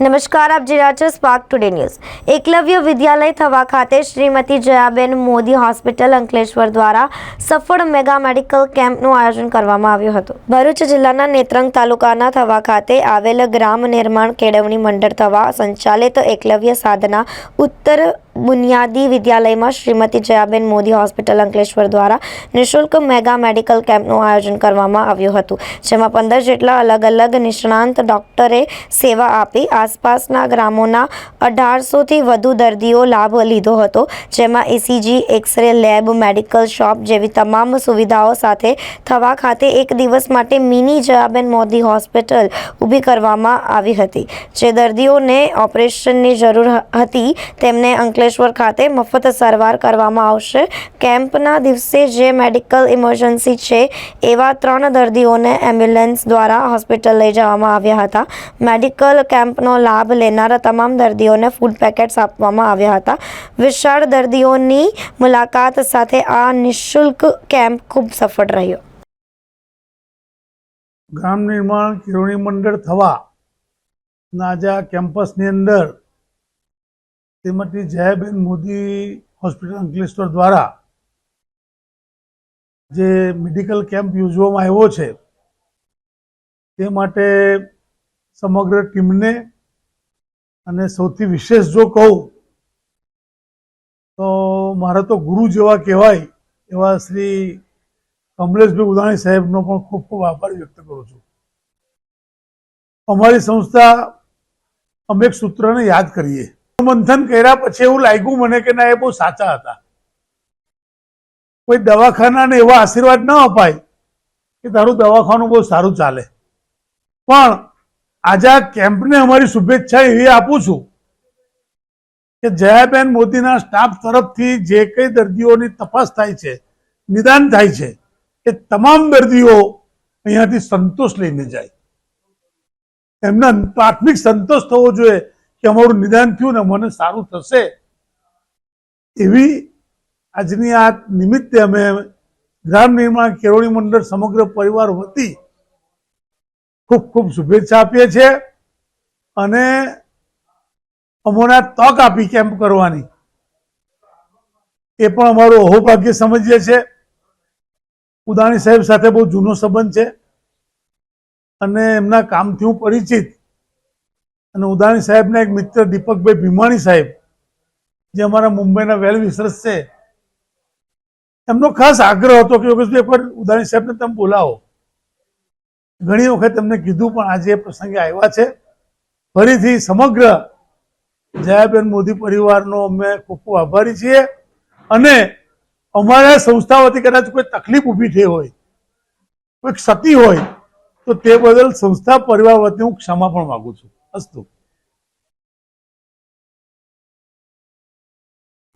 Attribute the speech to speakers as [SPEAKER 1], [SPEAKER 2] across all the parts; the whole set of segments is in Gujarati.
[SPEAKER 1] નમસ્કાર, આપ જે રહ્યા છો Spark Today News Eklavya Vidyalaya Thava ખાતે શ્રીમતી જયાબેન મોદી હોસ્પિટલ અંકલેશ્વર દ્વારા સફળ મેગા મેડિકલ કેમ્પનું આયોજન કરવામાં આવ્યું હતું. ભરૂચ જિલ્લાના નેત્રંગ તાલુકાના થવા ખાતે આવેલ ગ્રામ નિર્માણ કેળવણી મંડળ થવા સંચાલિત એકલવ્ય સાધના ઉત્તર બુનિયાદી વિદ્યાલયમાં શ્રીમતી જયાબેન મોદી હોસ્પિટલ અંકલેશ્વર દ્વારા નિઃશુલ્ક મેગા મેડિકલ કેમ્પનું આયોજન કરવામાં આવ્યું હતું, જેમાં પંદર જેટલા અલગ અલગ નિષ્ણાંત ડોક્ટરે સેવા આપી, આસપાસના ગ્રામોના અઢારસોથી વધુ દર્દીઓ લાભ લીધો હતો, જેમાં ECG x ray, lab, medical shop જેવી તમામ સુવિધાઓ સાથે થવા ખાતે એક દિવસ માટે મિની જયાબેન મોદી હોસ્પિટલ ઊભી કરવામાં આવી હતી, જે દર્દીઓને ઓપરેશનની જરૂર હતી, તેમને અંકલેશ્વર ખાતે મફત સારવાર કરવામાં આવશે. કેમ્પના દિવસે જે મેડિકલ ઇમરજન્સી છે, એવા ત્રણ દર્દીઓને એમ્બ્યુલન્સ દ્વારા હોસ્પિટલ લઈ જવામાં આવ્યા હતા. મેડિકલ કેમ્પનો લાભ લેનારા તમામ દર્દીઓને ફૂડ પેકેટ્સ આપવામાં આવ્યા હતા. વિશાળ દર્દીઓની મુલાકાત સાથે આ નિઃશુલ્ક કેમ્પ ખૂબ સફળ રહ્યો.
[SPEAKER 2] ગ્રામ નિર્માણ કિરોણી મંડળ થવા ના આજે કેમ્પસની અંદર શ્રીમતી જયાબેન મોદી હોસ્પિટલ અંકલેશ્વર દ્વારા જે મેડિકલ કેમ્પ યોજવામાં આવ્યો છે, તે માટે સમગ્ર ટીમને અને સૌથી વિશેષ જો કહું, તો મારા તો ગુરુ જેવા કહેવાય એવા શ્રી કમલેશભાઈ ઉદાણી સાહેબનો પણ ખૂબ ખૂબ આભાર વ્યક્ત કરું છું. અમારી સંસ્થા અમે એક સૂત્રને યાદ કરીએ. મંથન કર્યા પછી એવું લાગ્યું મને કે ના, એ બહુ સાચા હતા. કોઈ દવાખાનાને એવા આશીર્વાદ ન અપાય કે તારું દવાખાનું બહુ સારું ચાલે. પણ આજે આ કેમ્પને અમારી શુભેચ્છા એવી આપું છું કે જયાબેન મોદીના સ્ટાફ તરફથી જે કઈ દર્દીઓની તપાસ થાય છે, નિદાન થાય છે, એ તમામ દર્દીઓ અહીંયાથી સંતોષ લઈને જાય. એમના પ્રાથમિક સંતોષ થવો જોઈએ. કે અમારું નિદાન થયું ને મને સારું થશે. એવી આજની આ નિમિત્તે અમે ગ્રામ નિર્માણ કેળવણી મંડળ સમગ્ર પરિવાર વતી ખૂબ ખૂબ શુભેચ્છા આપીએ છીએ અને અમોને તક આપી કેમ્પ કરવાની. એ પણ અમારું અહોભાગ્ય સમજીએ છીએ. ઉદાણી સાહેબ સાથે બહુ જૂનો સંબંધ છે અને એમના કામથી હું પરિચિત. અને ઉદાણી સાહેબના એક મિત્ર દીપકભાઈ ભીમાણી સાહેબ, જે અમારા મુંબઈના વેલ વિસરસ છે, એમનો ખાસ આગ્રહ હતો કે યોગેશભાઈ એકવાર ઉદાણી સાહેબને તમે બોલાવો. ઘણી વખત એમને કીધું, પણ આજે એ પ્રસંગે આવ્યા છે. ફરીથી સમગ્ર જયાબેન મોદી પરિવારનો અમે ખૂબ ખૂબ આભારી છીએ. અને અમારા સંસ્થા વતી કદાચ કોઈ તકલીફ ઊભી થઈ હોય કોઈ ક્ષતિ હોય, તો તે બદલ સંસ્થા પરિવાર વતી હું ક્ષમા પણ માંગુ છું. અસ્તુ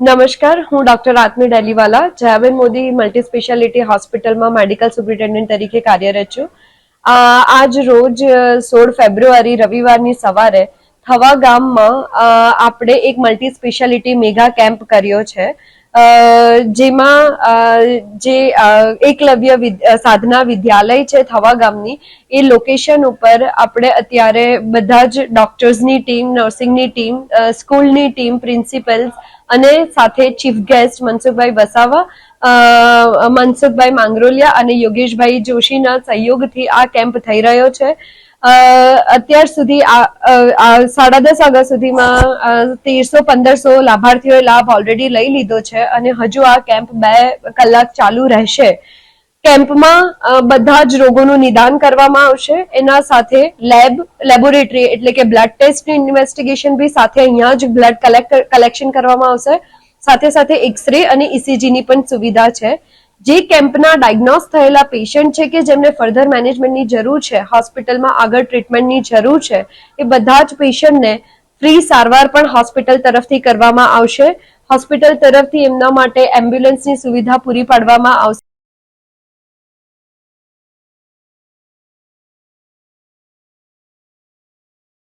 [SPEAKER 3] નમસ્કાર હું doctor Atmi Deliwala Jayaben Modi multi speciality હોસ્પિટલમાં મેડિકલ સુપ્રિન્ટેન્ડન્ટ તરીકે કાર્યરત છું આજ રોજ સોળ ફેબ્રુઆરી રવિવારની સવારે થવા ગામમાં આપણે એક મલ્ટી સ્પેશિયાલિટી મેગા કેમ્પ કર્યો છે જેમાં જે એકલવ્ય સાધના વિદ્યાલય છે થવા ગામની, એ લોકેશન ઉપર આપણે અત્યારે બધા જ ડોક્ટર્સની ટીમ નર્સિંગની ટીમ સ્કૂલની ટીમ પ્રિન્સિપલ્સ અને સાથે ચીફ ગેસ્ટ મનસુખભાઈ વસાવા મનસુખભાઈ માંગરોલિયા અને યોગેશભાઈ જોશીના સહયોગથી આ કેમ્પ થઈ રહ્યો છે. અત્યાર સુધી સાડા દસ વાગ્યા સુધીમાં તેરસો, પંદરસો લાભાર્થીઓએ લાભ ઓલરેડી લઈ લીધો છે અને હજુ આ કેમ્પ બે કલાક ચાલુ રહેશે. કેમ્પમાં બધા જ રોગોનું નિદાન કરવામાં આવશે. એના સાથે લેબ, લેબોરેટરી એટલે કે બ્લડ ટેસ્ટની ઇન્વેસ્ટિગેશન બી સાથે અહીંયા જ બ્લડ કલેક્ટ, કલેક્શન કરવામાં આવશે. સાથે સાથે એક્સરે અને ઇસીજી ની પણ સુવિધા છે. જે કેમ્પના ડાયગ્નોસ થયેલા પેશન્ટ છે કે જેમને ફર્ધર મેનેજમેન્ટની જરૂર છે હોસ્પિટલમાં આગળ ટ્રીટમેન્ટની જરૂર છે, એ બધા જ પેશન્ટને ફ્રી સારવાર પણ હોસ્પિટલ તરફથી કરવામાં આવશે. હોસ્પિટલ તરફથી એમના માટે એમ્બ્યુલન્સની સુવિધા પૂરી પાડવામાં આવશે.